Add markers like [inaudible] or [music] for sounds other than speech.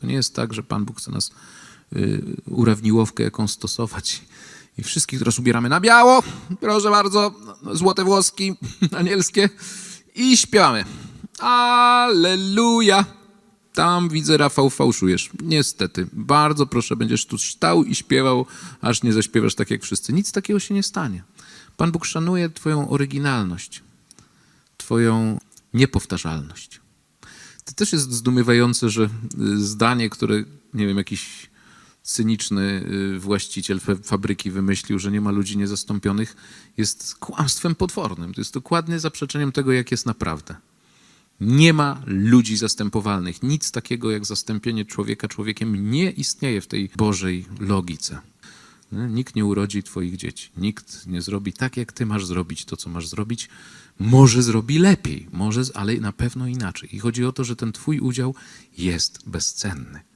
To nie jest tak, że Pan Bóg chce nas y, urawniłowkę jaką stosować i wszystkich teraz ubieramy na biało, proszę bardzo, złote włoski [laughs] anielskie i śpiewamy. Alleluja! Tam widzę, Rafał, fałszujesz. Niestety. Bardzo proszę, będziesz tu stał i śpiewał, aż nie zaśpiewasz tak jak wszyscy. Nic takiego się nie stanie. Pan Bóg szanuje Twoją oryginalność, Twoją niepowtarzalność. To też jest zdumiewające, że y, zdanie, które, nie wiem, jakiś cyniczny y, właściciel fabryki wymyślił, że nie ma ludzi niezastąpionych, jest kłamstwem potwornym. To jest dokładnie zaprzeczeniem tego, jak jest naprawdę. Nie ma ludzi zastępowalnych. Nic takiego jak zastąpienie człowieka człowiekiem nie istnieje w tej Bożej logice. Nikt nie urodzi twoich dzieci. Nikt nie zrobi tak, jak ty masz zrobić to, co masz zrobić. Może zrobi lepiej, może, ale na pewno inaczej. I chodzi o to, że ten twój udział jest bezcenny.